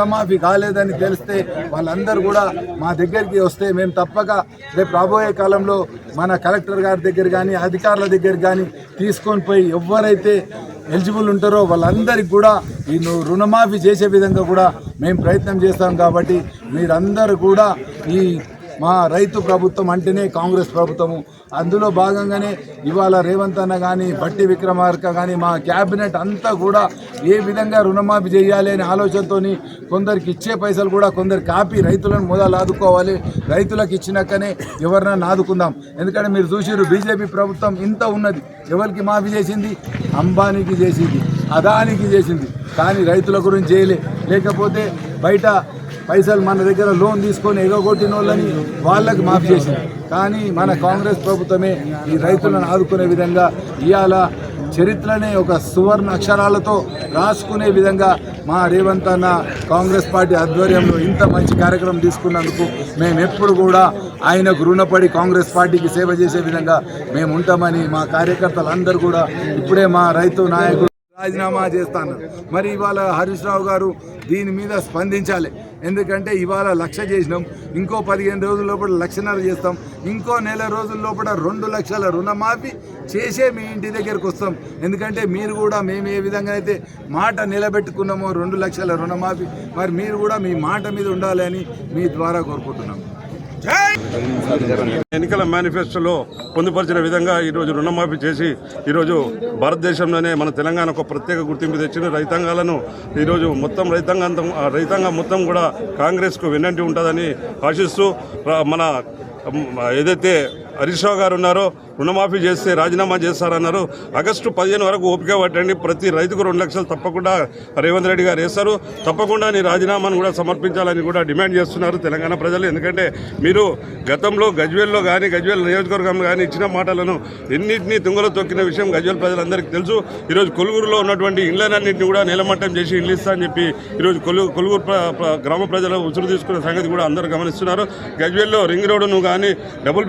రుణమాఫీ కాలేదని తెలిస్తే వాళ్ళందరూ కూడా మా దగ్గరికి వస్తే మేము తప్పక రేపు రాబోయే కాలంలో మన కలెక్టర్ గారి దగ్గర కానీ అధికారుల దగ్గర కానీ తీసుకొని పోయి ఎవరైతే ఎలిజిబుల్ ఉంటారో వాళ్ళందరికీ కూడా ఈ రుణమాఫీ చేసే విధంగా కూడా మేము ప్రయత్నం చేస్తాం కాబట్టి మీరందరూ కూడా ఈ మా రైతు ప్రభుత్వం అంటేనే కాంగ్రెస్ ప్రభుత్వము. అందులో భాగంగానే ఇవాళ రేవంత్ అన్న కానీ బట్టి విక్రమార్క కానీ మా క్యాబినెట్ అంతా కూడా ఏ విధంగా రుణమాఫీ చేయాలి అనే ఆలోచనతోని కొందరికి ఇచ్చే పైసలు కూడా కొందరు కాపీ రైతులను మొదలు ఆదుకోవాలి. రైతులకు ఇచ్చినాకనే ఎవరినైనా ఆదుకుందాం ఎందుకంటే మీరు చూసిరు బీజేపీ ప్రభుత్వం ఇంత ఉన్నది. ఎవరికి మాఫీ చేసింది? అంబానీకి చేసింది. అదానికి చేసింది. కానీ రైతుల గురించి చేయలే. లేకపోతే బయట పైసలు మన దగ్గర లోన్ తీసుకొని ఎగగొట్టిన వాళ్ళని వాళ్ళకి మాఫ్ చేసింది కానీ మన కాంగ్రెస్ ప్రభుత్వమే ఈ రైతులను ఆదుకునే విధంగా ఇవాళ చరిత్రనే ఒక సువర్ణ అక్షరాలతో రాసుకునే విధంగా మా రేవంత్ అన్న కాంగ్రెస్ పార్టీ ఆధ్వర్యంలో ఇంత మంచి కార్యక్రమం తీసుకున్నందుకు మేము ఎప్పుడు కూడా ఆయనకు రుణపడి కాంగ్రెస్ పార్టీకి సేవ చేసే విధంగా మేము ఉంటామని మా కార్యకర్తలు అందరూ కూడా ఇప్పుడే మా రైతు నాయకుడు రాజీనామా చేస్తాను. మరి ఇవాళ హరీష్ రావు గారు దీని మీద స్పందించాలి. ఎందుకంటే ఇవాళ లక్ష చేసినాం. ఇంకో పదిహేను రోజుల లోపల లక్షన్నర చేస్తాం. ఇంకో నెల రోజుల లోపల రెండు లక్షల రుణమాఫీ చేసే మీ ఇంటి దగ్గరకు వస్తాం. ఎందుకంటే మీరు కూడా మేము ఏ విధంగా అయితే మాట నిలబెట్టుకున్నామో రెండు లక్షల రుణమాఫీ మరి మీరు కూడా మీ మాట మీద ఉండాలని మీ ద్వారా కోరుకుంటున్నాం. ఎన్నికల మేనిఫెస్టోలో పొందుపరిచిన విధంగా ఈరోజు రుణమాఫీ చేసి ఈరోజు భారతదేశంలోనే మన తెలంగాణ ఒక ప్రత్యేక గుర్తింపు తెచ్చిన రైతాంగాలను ఈరోజు మొత్తం రైతాంగం రైతాంగం మొత్తం కూడా కాంగ్రెస్కు వెన్నంటి ఉంటుందని ఆశిస్తూ మన ఏదైతే హరీష్ రావు గారు ఉన్నారో. రుణమాఫీ చేస్తే రాజీనామా చేస్తారన్నారు. ఆగస్టు పదిహేను వరకు ఓపిక పట్టండి. ప్రతి రైతుకు రెండు లక్షలు తప్పకుండా రేవంత్ రెడ్డి గారు వేస్తారు. తప్పకుండా నీ రాజీనామాను కూడా సమర్పించాలని కూడా డిమాండ్ చేస్తున్నారు తెలంగాణ ప్రజలు. ఎందుకంటే మీరు గతంలో గజ్వేల్లో కానీ గజ్వేల్ నియోజకవర్గం కానీ ఇచ్చిన మాటలను ఎన్నింటినీ తుంగలో తొక్కిన విషయం గజ్వేల్ ప్రజలందరికీ తెలుసు. ఈరోజు కొలుగురులో ఉన్నటువంటి ఇండ్లన్నింటినీ కూడా నీలమట్టం చేసి ఇల్లు ఇస్తా అని చెప్పి ఈరోజు కొలుగు కొలుగురు గ్రామ ప్రజలు ఉసురు తీసుకున్న సంగతి కూడా అందరూ గమనిస్తున్నారు. గజ్వేల్లో రింగ్ రోడ్డును కానీ డబుల్ బెడ్